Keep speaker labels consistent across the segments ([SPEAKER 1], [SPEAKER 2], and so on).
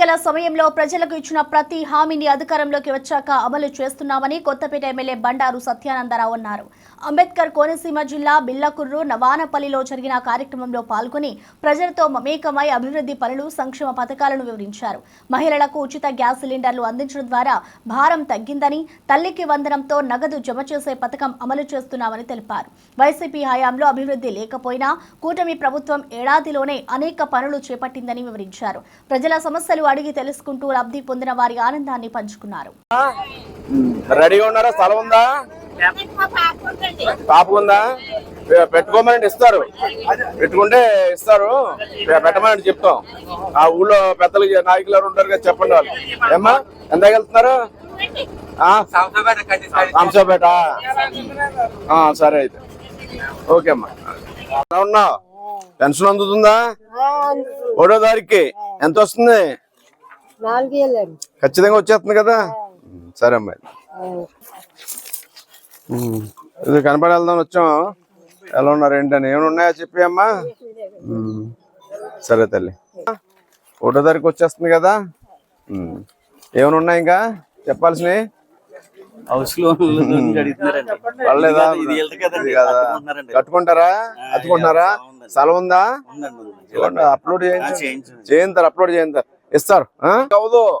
[SPEAKER 1] ఎన్నికల సమయంలో ప్రజలకు ఇచ్చిన ప్రతి హామీని అధికారంలోకి వచ్చాక అమలు చేస్తున్నామని కొత్తపేట ఎమ్మెల్యే బండారు సత్యానందరావు అన్నారు. అంబేద్కర్ కోనసీమ జిల్లా బిల్లకుర్రు నవానపల్లిలో జరిగిన కార్యక్రమంలో పాల్గొని ప్రజలతో మమేకమై అభివృద్ధి పనులు సంక్షేమ పథకాలను వివరించారు. మహిళలకు ఉచిత గ్యాస్ సిలిండర్లు అందించడం ద్వారా భారం తగ్గిందని తల్లికి వందనంతో నగదు జమ చేసే పథకం అమలు చేస్తున్నామని తెలిపారు. వైసీపీ హయాంలో అభివృద్ధి లేకపోయినా కూటమి ప్రభుత్వం ఏడాదిలోనే అనేక పనులు చేపట్టిందని వివరించారు. ప్రజల సమస్యలు అడిగి తెలుసుకుంటూ లబ్ధి పొందిన వారి ఆనందాన్ని పంచుకున్నారు.
[SPEAKER 2] రెడీగా ఉన్నారా? స్థలం ఉందా? పాప ఉందా? పెట్టుకోమని ఇస్తారు. పెట్టుకుంటే ఇస్తారు. పెట్టమని చెప్తాం. ఆ ఊళ్ళో పెద్దలు నాయకులు ఎవరు ఉంటారు కదా చెప్పండి వాళ్ళు. ఏమ్మా ఎంత వెళ్తున్నారు? హంసపేట ఆ, సరే అయితే. ఓకే అమ్మా. ఎలా ఉన్నావు? పెన్షన్ అందుతుందా? ఒకటో తారీఖుకి ఎంత వస్తుంది?
[SPEAKER 3] నాలుగేళ్ళండి.
[SPEAKER 2] ఖచ్చితంగా వచ్చేస్తుంది కదా? సరే అమ్మాయి. ఇది కనపడి వెళ్దాం వచ్చాం. ఎలా ఉన్నారు ఏంటని ఏమైనా ఉన్నాయా చెప్పి అమ్మా. సరే తల్లి. ఒకటో తారీఖు వచ్చేస్తుంది కదా. ఏమైనా ఉన్నాయి ఇంకా? చెప్పాల్సినవి?
[SPEAKER 4] హౌస్ లోన్ గురించి అడుగుతున్నారండి.
[SPEAKER 2] పర్లేదా. కట్టుకుంటారా? అతుకుంటున్నారా. స్థలం ఉందా? అప్లోడ్. చేయంతారు అప్లోడ్ చేయంతారు ఇస్తారు ఆ? అవదు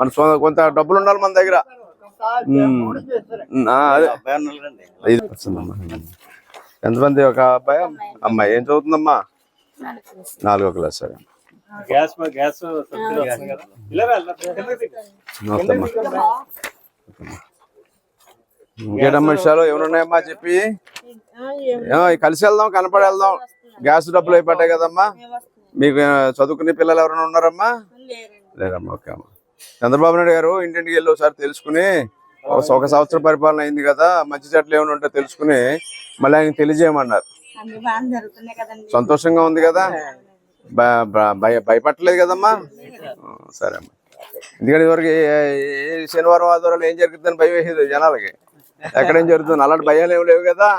[SPEAKER 2] మన సొ- కొంత డబ్బులు ఉండాలి మన దగ్గర. ఎంతమంది? ఒక అబ్బాయి? అమ్మాయి. ఏం చదువుతుందమ్మా? నాలుగో క్లాస్ సరే ఇంకేటమ్మా విషయాలు? ఏమన్నాయమ్మా చెప్పి? ఏమో, కలిసి వెళ్దాం కనపడి వెళ్దాం. గ్యాస్ డబ్బులు అయిపోతాయి కదమ్మా. మీకు చదువుకునే పిల్లలు ఎవరైనా ఉన్నారమ్మా? లేరమ్మా ఓకే అమ్మా. చంద్రబాబు నాయుడు గారు ఇంటింటికి వెళ్ళి ఒకసారి తెలుసుకుని ఒక సంవత్సరం పరిపాలన అయింది కదా మంచి చెట్లు ఏమైనా ఉంటే తెలుసుకుని మళ్ళీ ఆయన తెలియజేయమన్నారు. సంతోషంగా ఉంది కదా? భయపట్టలేదు కదమ్మా? సరే అమ్మా. ఎందుకంటే ఏ శనివారం ఆదివారాలు ఏం జరుగుతుందని భయం వేసేది జనాలకి. ఎక్కడేం జరుగుతుంది? అలాంటి భయాలు ఏమి లేవు కదా?